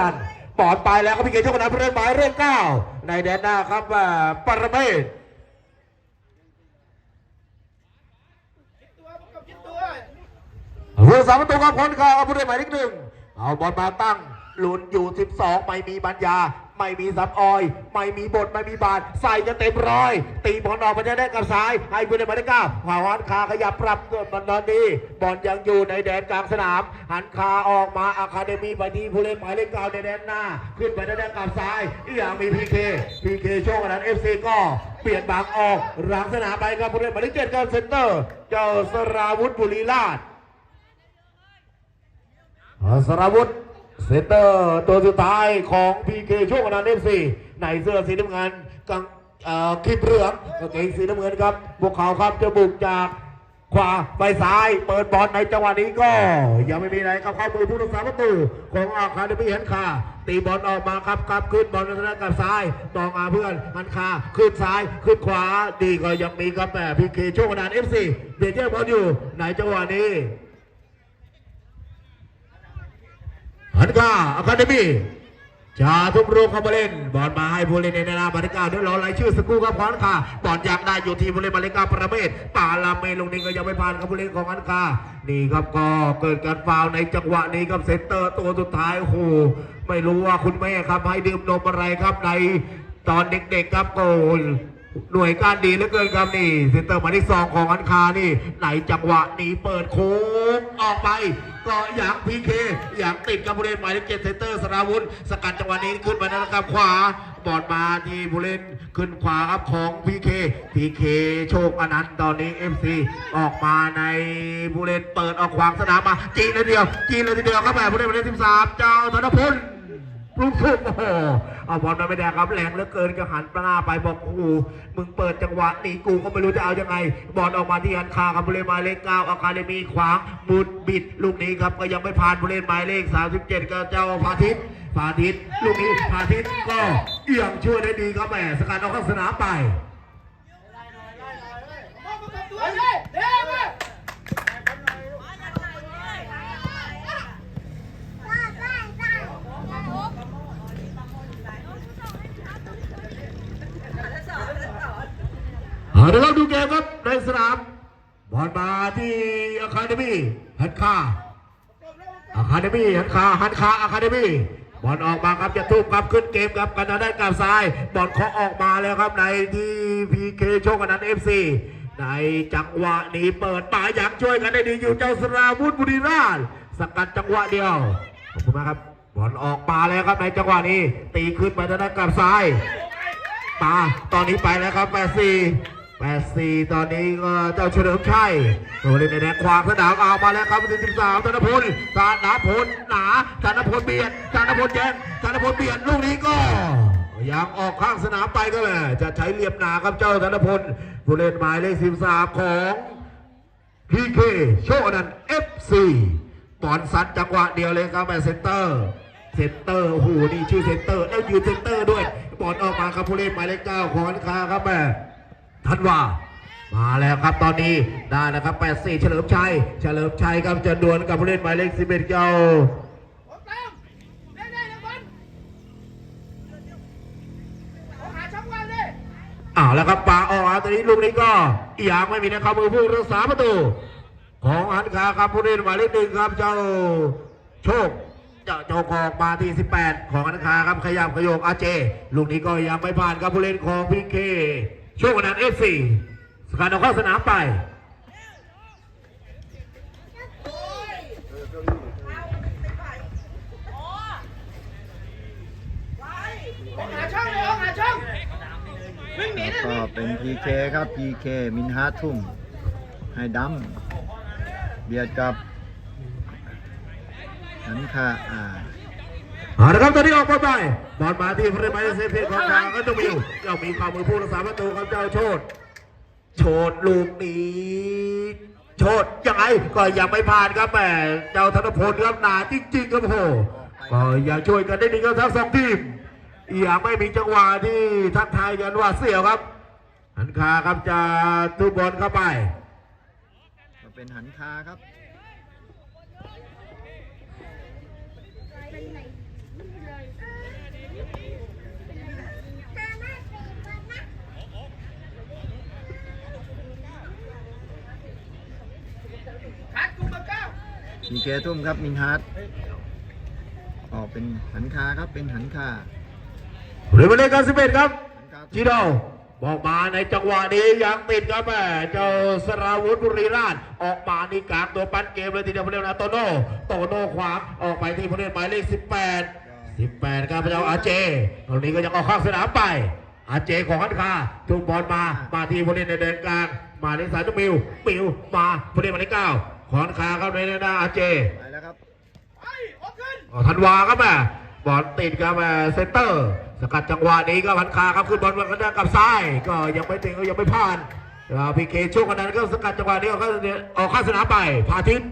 ดันบอลไปแล้วก็พี่เกยรติโชคนันเรื่อนหมายเลขเก้าในแดนหน้าครับว่าปรเมศผู้สามประตูกับคนครับเอาผู้เล่นหมายเลขหนึ่งเอาบอลมาตั้งหลุนอยู่ 12 ไม่มีบัญญา ไม่มีซับออย ไม่มีบทไม่มีบาทใส่จะเต็มร้อย ตีบอลออกไปได้กับซ้าย ให้ผู้เล่นหมายเลขเก้าขวาหันคาขยับปรับตัวมันนอนดีบอลยังอยู่ในแดนกลางสนาม หันคาออกมาอะคาเดมีไปที่ผู้เล่นหมายเลขเก้าในแดนหน้า ขึ้นไปได้กับซ้ายอีกอย่างมีพีเคพีเคโช่วงนั้นเอฟซีก็เปลี่ยนบางออกหลังสนามไปครับผู้เล่นหมายเลขเจ็ดกับเซนเตอร์ เจ้าสราวุธบุรีราชสราวุธ เซนเตอร์ตัวสุดท้ายของพีเคช่วงนันต์เอฟซีในเสื้อสีน้ำเงินกางคลิปเหลืองกางเกงสีน้ำเงินครับพวกเขาครับจะบุกจากขวาไปซ้ายเปิดบอลในจังหวะนี้ก็ ยังไม่มีอะไรครับเข้ามือผู้รักษาประตูของอาคาเดมี่เห็นคาตีบอลออกมาครับครับขึ้นบอลนทางด้านกับซ้ายต่อาเพื่อนหันคาขึ้นซ้ายขึ้นขวาดีก็ยังมีครับแต่พีเคช่วงนันเอฟซีเดเจอร์บอลอยู่ในจังหวะนี้ หันกาอะคาเดมี่ชาทุกรูปเข้ามาเล่นบอลมาให้ผู้เล่นในนาบาริกาเดี๋ยวรอรายชื่อสกครูครับขวานคาบอลอยากได้อยู่ที่ผู้เล่นบาริกาประเมศปาลาเมลงนี้ก็ยังไม่ผ่านครับผู้เล่นของอันคานี่ครับก็เกิดการฟาวในจังหวะนี้ครับเซนเตอร์ตัวสุดท้ายโอ้โหไม่รู้ว่าคุณแม่ครับให้ดื่มนมอะไรครับในตอนเด็กๆครับโกล หน่วยการดีเหลือเกินครับนี่เซนเตอร์หมายที่สองของอันคานี่ ไหนจังหวะนี้เปิดโค้งออกไปก็อย่างพีเคอย่างติดกับผู้เล่นหมายเลขเจ็ดเซนเตอร์สราวุธสกัดจังหวะนี้ขึ้นมานะครับขวาบอลมาที่ผู้เล่นขึ้นขวาครับของพีเคพีเคโชคอนันต์ตอนนี้เอฟซีออกมาในผู้เล่นเปิดออกขวางสนามมาจีนเลยเดียวจีนเลยทีเดียวครับแม่ผู้เล่นหมายเลขสิบสามเจ้าธนพล ลูกทุ่งโอ้โหเอาบอลมาไม่ได้ครับแรงเหลือเกินก็หันหน้าไปบอกโอ้โหมึงเปิดจังหวะหนีกูก็ไม่รู้จะเอายังไง บอลออกมาที่ฮันคาครับผู้เล่นหมายเลขเก้าอาคาเดมีขวางบุดบิด ลูกนี้ครับก็ยังไม่ผ่านผู้เล่นหมายเลข 37 ก็เจ้าพาทิตพาทิตลูกนี้พาทิตก็เอี่ยงช่วยได้ดีครับแหมสกัดออกข้างสนามไป เอาเดี๋ยวเราดูเกมครับในสนามบอลมา ที่อะคาเดมี่ฮันคาอะคาเดมี่ฮันคาฮันคาอะคาเดมี่บอลออกมาครับจะทุบครับขึ้นเกมครับกันทางด้กลางซ้ายบอลเคาะออกมาแล้วครับในที่พีเคโชคกันนั้นเอฟซีในจังหวะนี้เปิดป่าอยากช่วยกันได้ดีอยู่เจ้าสราวุธบุรีราชสกัดจังหวะเดียวขอบคุณมากครับบอลออกมาแล้วครับในจังหวะนี้ ตีขึ้นไปทางด้านกลางซ้ายตาตอนนี้ไปแล้วครับ 84ตอนนี้ก็เจ้าเฉลิมชัยตัวเล่นในแดนขวางสนามเอามาแล้วครับที่13ธนพลธนพลหนาธนพลเบียดธนพลแยงธนพลเบียดลูกนี้ก็ยังออกข้างสนามไปก็แหละจะใช้เหลี่ยมหนาครับเจ้าธนพลผู้เล่นหมายเลข13ของพีเคโชคนันต์ FC บอลซัดจังหวะเดียวเลยครับแม่เซนเตอร์เซนเตอร์โอ้โหนี่ชื่อเซนเตอร์แล้วยืนเซนเตอร์ด้วยบอลออกมาครับผู้เล่นหมายเลขเก้าของอันคาครับแม่ ทันว่ามาแล้วครับตอนนี้ได้นะครับ84เฉลิมชัย เฉลิมชัยครับจะดวลกับผู้เล่นหมายเลข11เจ้าอ้าวแล้วครับปาออกมาตอนนี้ลูกนี้ก็อย่างไม่มีนะครับมือผู้รักษาประตู ของอันคาครับผู้เล่นหมายเลขหนึ่งครับเจ้าโชคเจ้าโจกออกมาที่ 18 ของอันคาครับขยับขยโกอาเจ ลูกนี้ก็ยังไม่ผ่านครับผู้เล่นของพีเค ช่วงนั้นเอฟซีสกัดออกเข้าสนามไปก็เป็น PK ครับ PK มินฮาร์ทุ่ม ให้ดำเบียดกับหันคาอ่า เอาละครับตอนนี้ออกบอลไปบอลมาที่ผู้เล่นหมายเลขสิบของทางก็ต้องมีเจ้ามีความมือผู้รักษาประตูครับเจ้าโชดโชดลูกนี้โชดยังไงก็ยังไม่ผ่านครับแหมเจ้าธนพลครับหนาจริงๆครับโอ้โหก็อย่าช่วยกันได้ดีครับทั้งสองทีมอย่างไม่มีจังหวะที่ทักทายกันว่าเสี่ยวครับ หันคาครับจะทุบบอลเข้าไปก็เป็นหันคาครับ พีเคทุ่มครับมินฮาร์ดออกเป็นหันคาครับเป็นหันคาเรือมาเลขกันสิบเอ็ดครับหันคาจีโดบอกมาในจังหวะนี้ยังติดครับแม่เจ้าสราวุธบุรีราชออกมานี่กลางตัวปั้นเกมเลยทีเดียวผู้เล่นนะโตโน่โตโน่ขวางออกไปที่ผู้เล่นหมายเลข18 18ครับพระเจ้าอาเจตรงนี้ก็ยังเอาข้างสนามไปอาเจของฮันคาจุงบอลมามาที่ผู้เล่นในเดินกลางมาในสายตุมิวมิวมาผู้เล่นหมายเลขเก้า ของฮันคาเข้าในหน้าอาเจไปแล้วครับอ๋อธันวาครับแม่บอลติดครับแม่เซนเตอร์ สกัดจังหวะนี้ก็พันคาครับขึ้นบอลมากันด้านกับซ้าย ก็ยังไม่ติดก็ยังไม่ผ่านพีเคช่วงกันนั้นก็สกัดจังหวะนี้ออกข้างออกข้างสนามไปพาทิตย์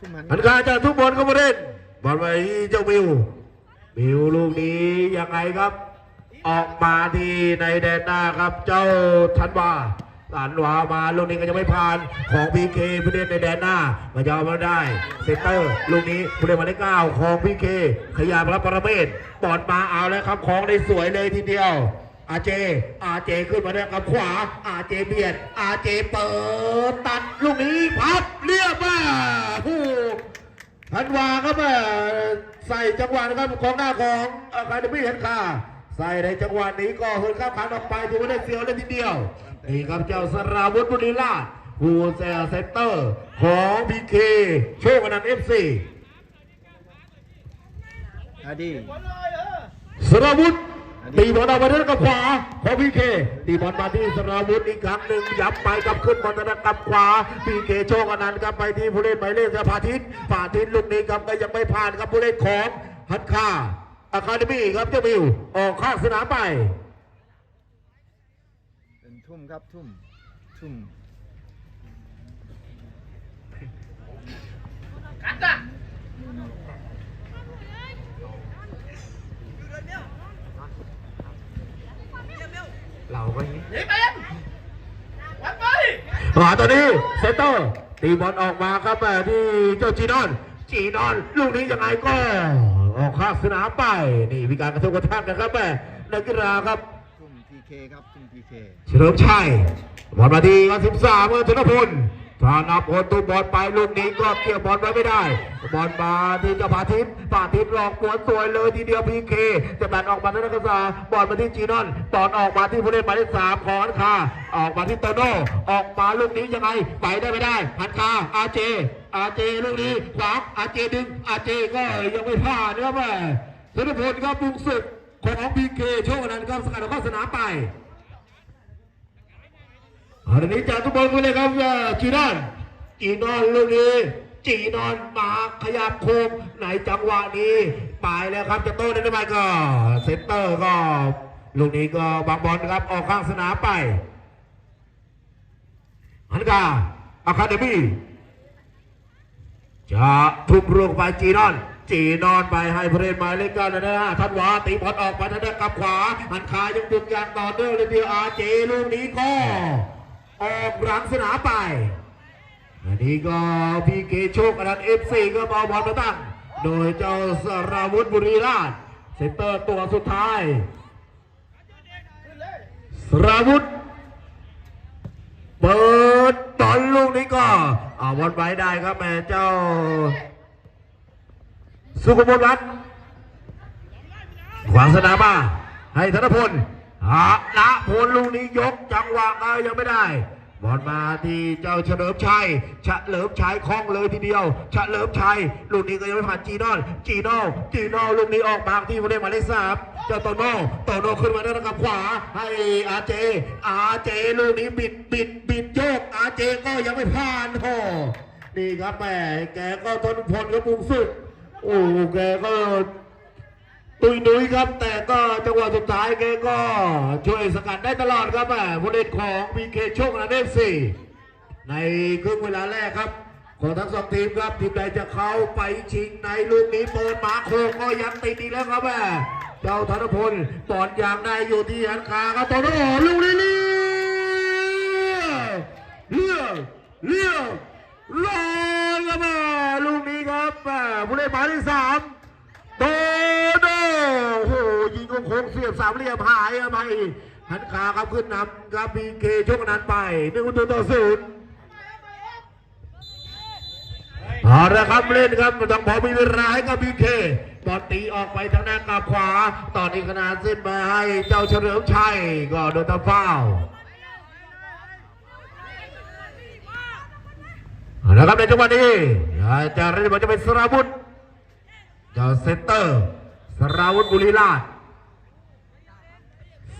ทุ่มหันพันคาจะทุบบอลเข้ามาเล่นบอลไปที่เจ้าบิวบิวลูกนี้ยังไงครับ ออกมาที่ในแดนหน้าครับเจ้าธันวา ธันวามาลูกนี้ก็ยังไม่ผ่านของพีเคผู้เล่นในแดนหน้ามาจะเอามาได้เซนเตอร์ลูกนี้ผู้เล่นหมายเลขเก้าของพีเคขยับรับประเมศปอดมาเอาแล้วครับของได้สวยเลยทีเดียวอาเจ อาเจขึ้นมาได้กับขวา อาเจเบียด อาเจเปิดตัดลูกนี้พับเรียบมาผู้ธันวาครับแม่ใส่จังหวะนะครับของหน้าของอาคาเดมี่เห็นค่าใส่ในจังหวะนี้ก็เหินข้ามขันออกไปถือว่าได้เสียวเลยทีเดียว นี่ครับเจ้าสราวุธบุรีราชผู้เซลเซนเตอร์ของพีเคโชคอนันต์เอฟซีฮาดีสราวุธตีบอลออกมาด้านกับขวาของพีเคตีบอลมาที่สราวุธอีกครั้งหนึ่งย้ำไปกับขึ้นบอลทางด้านกับขวาพีเคโชคอนันต์ครับไปที่ผู้เล่นหมายเลขสภาทิตพาทิตลูกนี้ครับก็ยังไม่ผ่านครับผู้เล่นของฮัตคาอะคาเดมี่ครับเจ้าบิวออกข้างสนามไปเป็น ทุ่มครับทุ่มทุ่มเราก็หนีไปยังวันไปหาตอนนี้เซนเตอร์ตีบอลออกมาครับแต่ที่เจ้าจีนอนจีนอนลูกนี้ยังไงก็ออกข้างสนามไปนี่มีการกระทบกระทั่งกันครับแม่นักกีฬาครับทุ่มพี เคครับทุ่มพีเคเฉลิมชัยบอลมาที่13เมื่อธนพลธนพลตุ้มบอลไปลูกนี้ก็เกี่ยวบอลไว้ไม่ได้ บอลมาที่เจ้าพาทิตย์พาทิตย์หลอกกวนสวยเลยทีเดียวพีเคจะแบ่งออกมาที่นักกีฬาบอลมาที่จีนอนตอนออกมาที่ผู้เล่นหมายเลขสามของฮันคาออกมาที่โตโน่ออกมาลูกนี้ยังไงไปได้ไม่ได้ฮันคาอาเจ อาเจลูกนี้ขวางอาเจดึงอาเจก็ยังไม่พลาดนะครับแม่ธนพลครับบุกศึก ของพีเคโชคอนันต์ครับสกัดออกเข้าสนามไปอันนี้จากทุกบอลไปเลยครับจีนอนจีนอนลูกนี้จีนอนมาขยับโค้งในจังหวะนี้ ไปแล้วครับจะโต้ได้ไหมก็เซนเตอร์ก็ลูกนี้ก็บางบอลครับออกข้างสนามไปฮันกาอะคาเดมี่จะทุบลูกไปจีนอน จีนอนไปให้ผู้เล่นหมายเลขเก้านะนะทันวาตีบอลออกไปทางด้านกับขวาหันคายังบุกอย่างต่อเนื่องเลยเดียวอาเจลูกนี้ก็ออกหลังสนามไปอันนี้ก็พีเคโชคอนันต์เอฟซีก็เอาบอลมาตั้งโดยเจ้าสราวุธบุรีราชเซนเตอร์ตัวสุดท้ายสราวุธเปิดตอนลูกนี้ก็เอาบอลไว้ได้ครับแม่เจ้า สุขมลรัตน์ขวางสนามมาให้ธนพลหาละพลลูกนี้ยกจังหวะเอายังไม่ได้บอลมาที่เจ้าเฉลิมชัยเฉลิมชัยคล่องเลยทีเดียวเฉลิมชัยลูกนี้ก็ยังไม่ผ่านจีนอนจีนอลจีนอลลูกนี้ออกมาที่ผู้เล่นหมายเลขสามเจ้าโตโน่โตโน่ขึ้นมาด้านกับขวา ให้อาเจ อาเจลูกนี้บิดบิดบิดโยกอาเจก็ยังไม่ผ่านโอ้นี่ครับแม่แกก็ทนพลกับมุงสุด โอ้แกก็ตุยนุยครับ แต่ก็จังหวะสุดท้ายแกก็ช่วยสกัดได้ตลอดครับแหมผู้เล่นของพีเคโชคนะเดฟซีในครึ่งเวลาแรกครับ ของทั้งสองทีมครับ ทีมใดจะเข้าไปชิงในลูกนี้เปิดหมาโคงก็ยังติดอีแล้วครับแหมเจ้าธนพลปอดยางได้อยู่ที่หันคาครับตโน่ลูกนี้เลี้ยวเลี้ยวเลี้ยว ผู้เล่นหมายเลขสามโดโดโอ้โหยิงโค้งเสียบสามเหลี่ยมหายอะไปหันขาครับขึ้นนำกับพีเคชกนั้นไปหนึ่งประตูต่อศูนย์เอาละครับเล่นครับต้องพอมีเวลาให้กับพีเคบอลตีออกไปทางด้านกับขวา ตอนนี้ขนาดเส้นมาให้เจ้าเฉลิมชัยก็โดนตะเฝ้า เอาละครับในจังหวะนี้จะเล่นบอลจะเป็นสราวุธเจ้าเซนเตอร์ สราวุธบุรีราช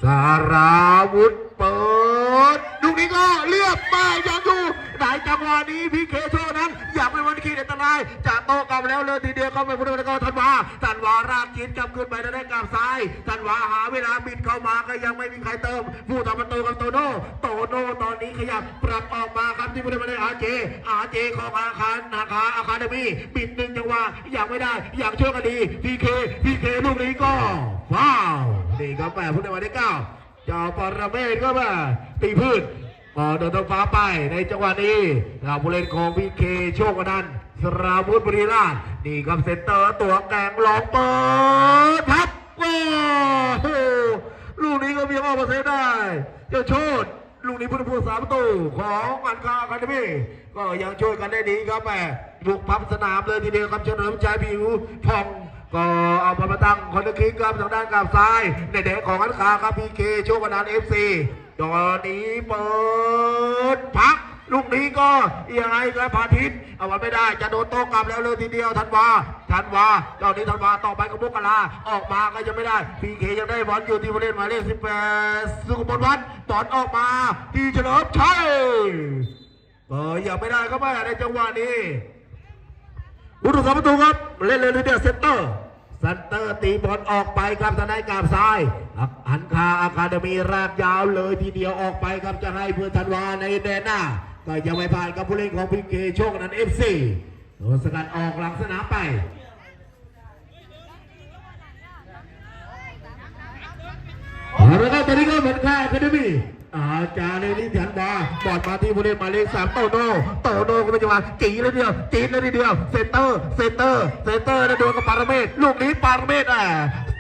สราวุธเปิดลูกนี้ก็เลือกมายังอยู่ ในจังหวะนี้พีเคโชนั้น อยากเป็นวันขีดอันตรายจากโตกลับแล้วเลยทีเดียวเข้าไปพุทธก็ทันวาทันวาราดจีนกลับขึ้นไปได้กลับซ้ายทันวาหาเวลาบิดเข้ามาก็ยังไม่มีใครเติม ผู้ทำประตูกับโตโน่โตโน่ตอนนี้ขยับปรับออกมาครับที่บริเวณอาเจอาเจของอาคารนาคาอาคาเดมี่บิดหนึ่งจังหวะอยากไม่ได้ อยากช่วยกันดีพีเคพีเคลูกนี้ก็ว้าวนี่ครับแปดพุทธวันที่เก้าเจ้าปรเมศก็มาตีพืช พอโดนต้นฟ้าไปในจังหวะนี้เราผู้เล่นของพีเคโชคอนันต์สราวุธบริราชนี่ครับเซนเตอร์ตัวแกงลองเปิดพับโอ้โหลูกนี้ก็มีออกมาเซฟได้เจ้าโชดลูกนี้พุทธภูสามประตูของมันคาคาเดมี่ก็ยังช่วยกันได้ดีครับแม่บุกพับสนามเลยทีเดียวครับเฉลิมชัยผิวพองก็เอาบอลมาตั้งคอนเนอร์คิกครับทางด้านกลางซ้ายในแดงของอันคาครับพีเคโชคกันดานเอฟซี ตอนนี้เปิดพัก ลูกนี้ก็ยังไงครับพาทิตเอาไว้ไม่ได้จะโดนโต้กลับแล้วเลยทีเดียวทันวาทันวาตอนนี้ทันวาต่อไปกับมุกกะลาออกมาก็ยังไม่ได้พีเคยังได้บอลอยู่ที่ผู้เล่นหมายเลขสิบแปดสุขมลวัฒน์บอลออกมาที่เฉลิมชัยเออยังไม่ได้ก็ไม่ในจังหวะนี้ผู้ถูกสาประตูครับเล่นเลยทีเดียวเซนเตอร์ เซนเตอร์ตีบอลออกไปครับทางด้านกาบซ้ายหันคาอาคาเดมีแรกยาวเลยทีเดียวออกไปครับจะให้เพื่อนธันวาในแดนหน้าก็ยังไม่ผ่านกับผู้เล่นของพีเคโชคนั้นเอฟซีโดนสกัดออกหลังสนามไปเอาละครับตอนนี้ก็เหมือนค่ายอะคาเดมี่ อาจารย์ในนี้แถนบอลบอลมาที่ผู้เล่นหมายเลขสามโตโน่โตโน่ก็ไม่จะมาจีเลยเดียวจีเลยทีเดียวเซนเตอร์เซนเตอร์เซนเตอร์แล้วโดนกับปารเมศลูกนี้ปารเมศอะ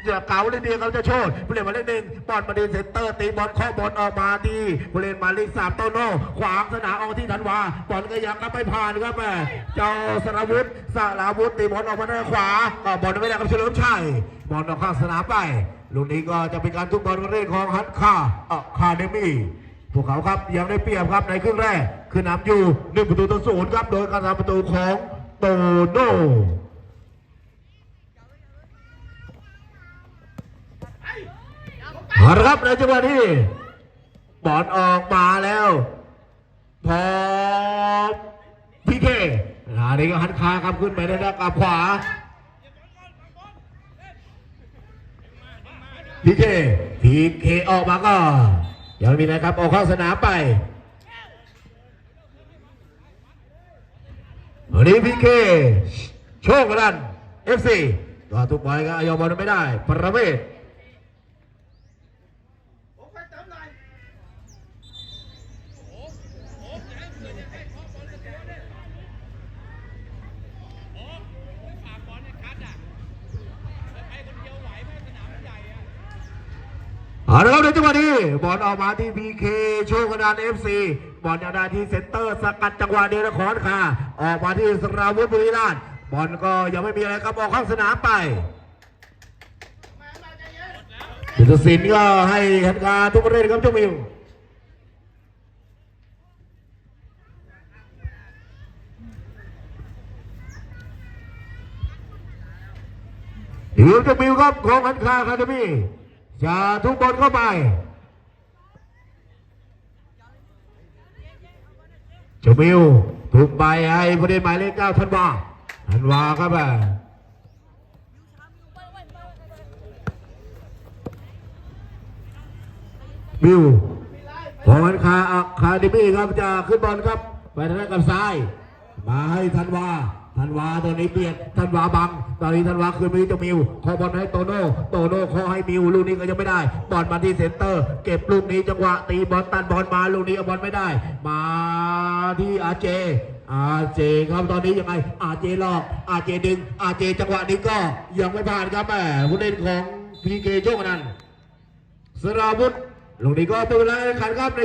จะเก่าเลยเดียวเขาจะโชดผู้เล่นหมายเลขหนึ่งบอลมาดีเซนเตอร์ตีบอลข้อบอลออกมาที่ผู้เล่นหมายเลขสามโตโน่ขวางสนามออกที่ธันวาบอลก็ยังก็ไม่ผ่านครับแม่เจ้าสราวุธสราวุธตีบอลออกมาด้านขวาก็บอลไม่ได้กับเฉลิมชัยบอลออกข้างสนามไปลูกนี้ก็จะเป็นการทุบบอลเล่นของฮัตคาอะคาเดมี่พวกเขาครับยังได้เปรียบครับในครึ่งแรกคือนำอยู่หนึ่งประตูต่อศูนย์ครับโดยการทำประตูของโตโน่ เอาละครับในจังหวะนี้บอลออกมาแล้ว พอพีเคอันนี้ก็หันคาครับขึ้นไปในด้านกับขวาพีเคพีเคออกมาก็ยังมีนะครับออกเข้าสนามไปวันนี้พีเคโชคกันเอฟซีก็ทุกบอลก็ยอมบอลไม่ได้ ประเวศ ผมไปเติมหน่อย เอาละครับในจังหวะนี้บอลออกมาที่พีเคโชคกันเอฟซีบอลยังได้ที่เซ็นเตอร์สกัดจังหวะเดนะขอนคาออกมาที่สราวุธบุรีราชบอลก็ยังไม่มีอะไรครับออกข้างสนามไปจเย็นพุทธศิลป์ก็ให้ทันการทุกประเทศครับเจ้ามิวเดี๋ยวจ้ามิวครับของทันคาคาเดมี่ จะทุกบอลเข้าไปจมิวถูกใบให้ผู้เล่นหมายเลขเก้าธันวาธันวาครับอะบิวพอวันคาอะคาเดมี่ครับจะขึ้นบอลครับ ไปทางด้านกับซ้าย มาให้ธันวา ธันวาตัวนี้เปลี่ยนธันวาบัง ตอนนี้ธันวาคืนไปที่เจ้ามิวขอบอลให้โตโน่โตโน่ขอให้มิวลูกนี้ก็ยังไม่ได้บอลมาที่เซนเตอร์ เก็บลูกนี้จังหวะตีบอลตันบอลมาลูกนี้เอาบอลไม่ได้ มาที่อาเจ อาเจครับตอนนี้ยังไง อาเจหลอก อาเจดึง อาเจจังหวะนี้ก็ยังไม่ผ่านครับแหมผู้เล่นของพีเคโชคนันสราวุธลูกนี้ก็เป็นเวลาแข่งขันครับ